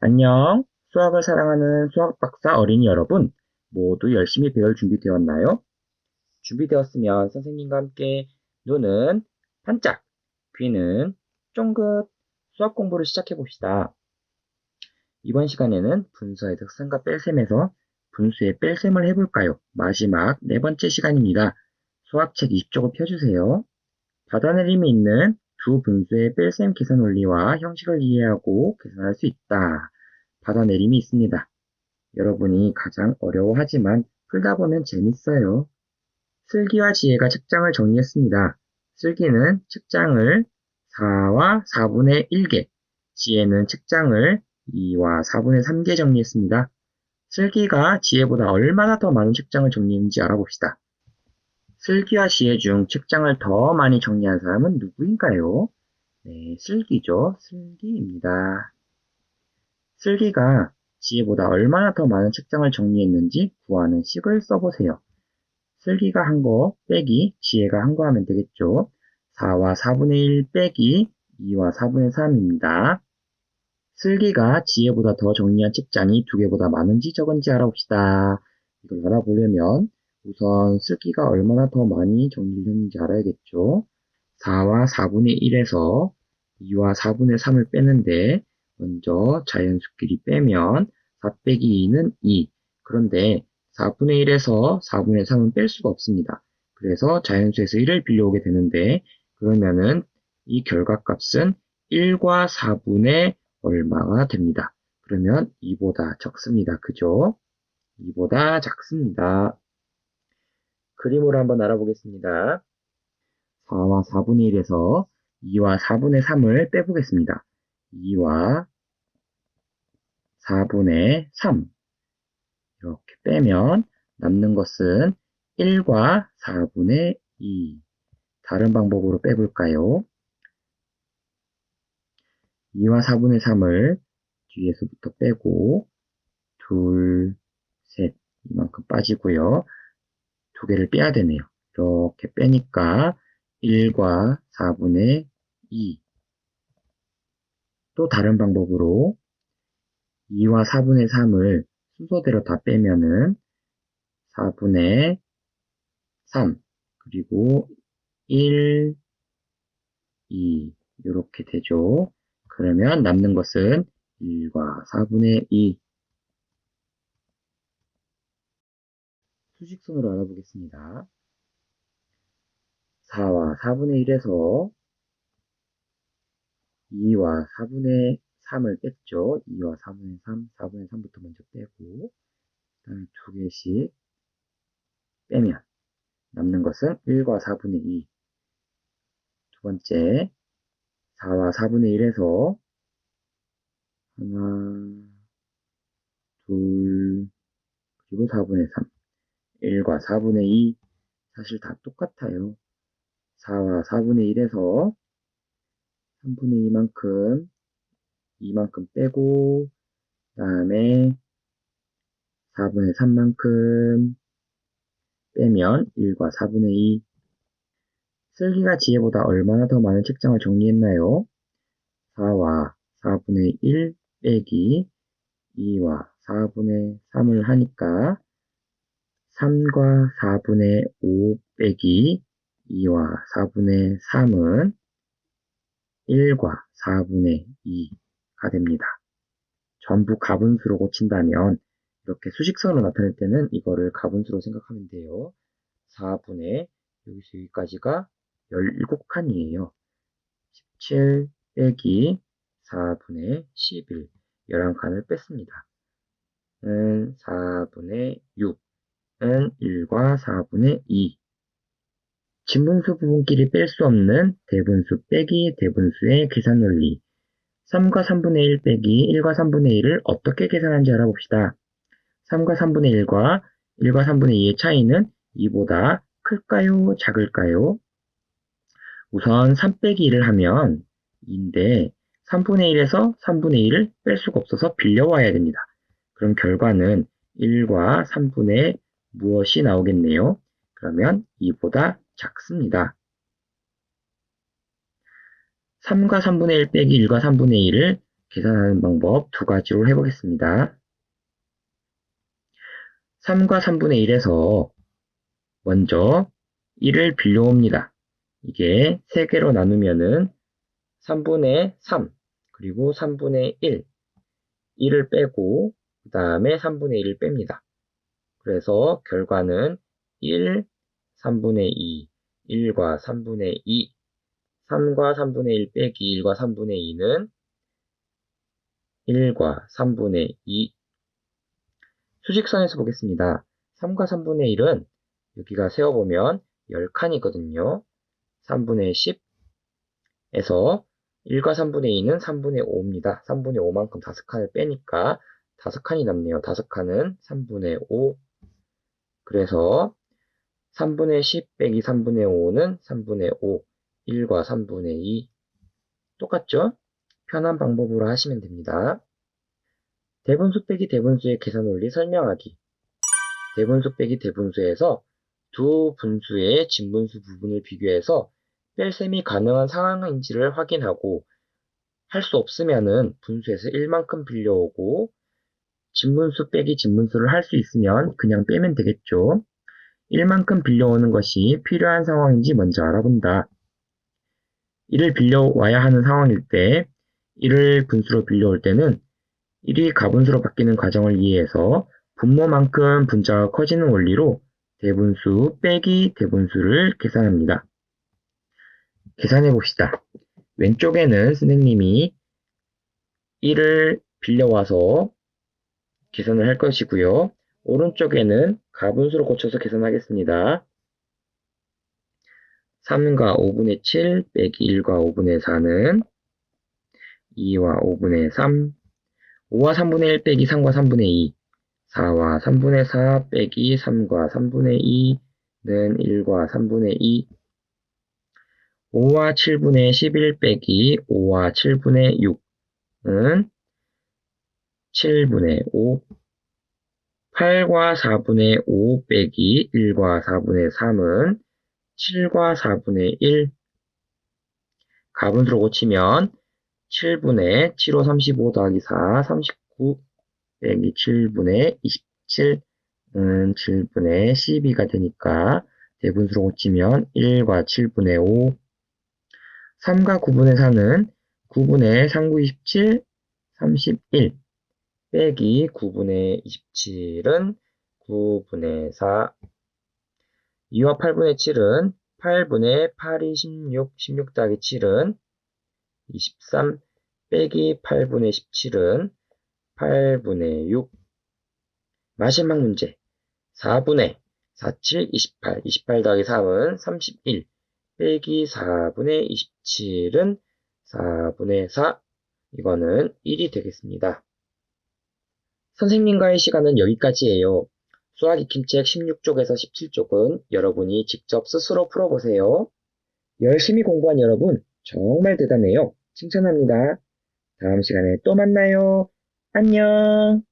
안녕. 수학을 사랑하는 수학 박사 어린이 여러분, 모두 열심히 배울 준비되었나요? 준비되었으면 선생님과 함께 눈은 반짝, 귀는 쫑긋 수학 공부를 시작해 봅시다. 이번 시간에는 분수의 특성과 뺄셈에서 분수의 뺄셈을 해볼까요? 마지막 네 번째 시간입니다. 수학책 20쪽을 펴주세요. 받아내림이 있는 두 분수의 뺄셈 계산 원리와 형식을 이해하고 계산할 수 있다. 받아내림이 있습니다. 여러분이 가장 어려워하지만 풀다 보면 재밌어요. 슬기와 지혜가 책장을 정리했습니다. 슬기는 책장을 4와 4분의 1개, 지혜는 책장을 2와 4분의 3개 정리했습니다. 슬기가 지혜보다 얼마나 더 많은 책장을 정리했는지 알아봅시다. 슬기와 지혜 중 책장을 더 많이 정리한 사람은 누구인가요? 네, 슬기죠. 슬기입니다. 슬기가 지혜보다 얼마나 더 많은 책장을 정리했는지 구하는 식을 써보세요. 슬기가 한 거 빼기 지혜가 한 거 하면 되겠죠. 4와 4분의 1 빼기 2와 4분의 3입니다. 슬기가 지혜보다 더 정리한 책장이 두 개보다 많은지 적은지 알아봅시다. 이걸 알아보려면 우선 슬기가 얼마나 더 많이 정리를 했는지 알아야겠죠. 4와 4분의 1에서 2와 4분의 3을 빼는데 먼저 자연수끼리 빼면 4 빼기 2는 2. 그런데 4분의 1에서 4분의 3은 뺄 수가 없습니다. 그래서 자연수에서 1을 빌려오게 되는데 그러면은 이 결과값은 1과 4분의 얼마가 됩니다. 그러면 2보다 적습니다. 그죠? 2보다 작습니다. 그림으로 한번 알아보겠습니다. 4와 4분의 1에서 2와 4분의 3을 빼보겠습니다. 2와 4분의 3 이렇게 빼면 남는 것은 1과 4분의 2 다른 방법으로 빼볼까요? 2와 4분의 3을 뒤에서부터 빼고 둘, 셋 이만큼 빠지고요. 두 개를 빼야 되네요. 이렇게 빼니까 1과 4분의 2. 또 다른 방법으로 2와 4분의 3을 순서대로 다 빼면은 4분의 3 그리고 1, 2 이렇게 되죠. 그러면 남는 것은 1과 4분의 2 수직선으로 알아보겠습니다. 4와 4분의 1에서 2와 4분의 3을 뺐죠. 2와 4분의 3, 4분의 3부터 먼저 빼고 그 다음에 두 개씩 빼면 남는 것은 1과 4분의 2. 두 번째 4와 4분의 1에서 하나, 둘, 그리고 4분의 3. 1과 4분의 2 사실 다 똑같아요. 4와 4분의 1에서 3분의 2만큼 2만큼 빼고 그 다음에 4분의 3만큼 빼면 1과 4분의 2 슬기가 지혜보다 얼마나 더 많은 책장을 정리했나요? 4와 4분의 1 빼기 2와 4분의 3을 하니까 3과 4분의 5 빼기 2와 4분의 3은 1과 4분의 2가 됩니다. 전부 가분수로 고친다면 이렇게 수직선으로 나타낼 때는 이거를 가분수로 생각하면 돼요. 4분의 여기서 여기까지가 17칸이에요. 17 빼기 4분의 11 11칸을 뺐습니다. 은 4분의 6 은 1과 4분의 2. 진분수 부분끼리 뺄 수 없는 대분수 빼기 대분수의 계산 원리. 3과 3분의 1 빼기 1과 3분의 1을 어떻게 계산하는지 알아봅시다. 3과 3분의 1과 1과 3분의 2의 차이는 2보다 클까요? 작을까요? 우선 3 빼기 1을 하면 2인데 3분의 1에서 3분의 1을 뺄 수가 없어서 빌려와야 됩니다. 그럼 결과는 1과 3분의 무엇이 나오겠네요. 그러면 2보다 작습니다. 3과 3분의 1 빼기 1과 3분의 1을 계산하는 방법 두 가지로 해보겠습니다. 3과 3분의 1에서 먼저 1을 빌려옵니다. 이게 3개로 나누면은 3분의 3, 그리고 3분의 1, 1을 빼고 그 다음에 3분의 1을 뺍니다. 그래서 결과는 1, 3분의 2, 1과 3분의 2, 3과 3분의 1 빼기 1과 3분의 2는 1과 3분의 2. 수직선에서 보겠습니다. 3과 3분의 1은 여기가 세어보면 10칸이거든요. 3분의 10에서 1과 3분의 2는 3분의 5입니다. 3분의 5만큼 5칸을 빼니까 5칸이 남네요. 5칸은 3분의 5. 그래서 3분의 10 빼기 3분의 5는 3분의 5. 1과 3분의 2. 똑같죠? 편한 방법으로 하시면 됩니다. 대분수 빼기 대분수의 계산 원리 설명하기. 대분수 빼기 대분수에서 두 분수의 진분수 부분을 비교해서 뺄셈이 가능한 상황인지를 확인하고 할 수 없으면은 분수에서 1만큼 빌려오고 진분수 빼기 진분수를 할 수 있으면 그냥 빼면 되겠죠. 1만큼 빌려오는 것이 필요한 상황인지 먼저 알아본다. 이를 빌려와야 하는 상황일 때, 이를 분수로 빌려올 때는 1이 가분수로 바뀌는 과정을 이해해서 분모만큼 분자가 커지는 원리로 대분수 빼기 대분수를 계산합니다. 계산해 봅시다. 왼쪽에는 선생님이 1을 빌려와서 계산을 할 것이고요. 오른쪽에는 가분수로 고쳐서 계산하겠습니다. 3과 5분의 7 빼기 1과 5분의 4는 2와 5분의 3, 5와 3분의 1 빼기 3과 3분의 2, 4와 3분의 4 빼기 3과 3분의 2는 1과 3분의 2, 5와 7분의 11 빼기 5와 7분의 6은 7분의 5, 8과 4분의 5 빼기 1과 4분의 3은 7과 4분의 1. 가분수로 고치면 7분의 7호 35 더하기 4, 39 빼기 7분의 27은 7분의 12가 되니까 대분수로 고치면 1과 7분의 5, 3과 9분의 4는 9분의 3, 9, 27, 31 빼기 9분의 27은 9분의 4 2와 8분의 7은 8분의 8이 16, 16 더하기 7은 23 빼기 8분의 17은 8분의 6 마지막 문제. 4분의 47, 28, 28 더하기 3은 31 빼기 4분의 27은 4분의 4 이거는 1이 되겠습니다. 선생님과의 시간은 여기까지예요. 수학 익힘책 16쪽에서 17쪽은 여러분이 직접 스스로 풀어보세요. 열심히 공부한 여러분 정말 대단해요. 칭찬합니다. 다음 시간에 또 만나요. 안녕.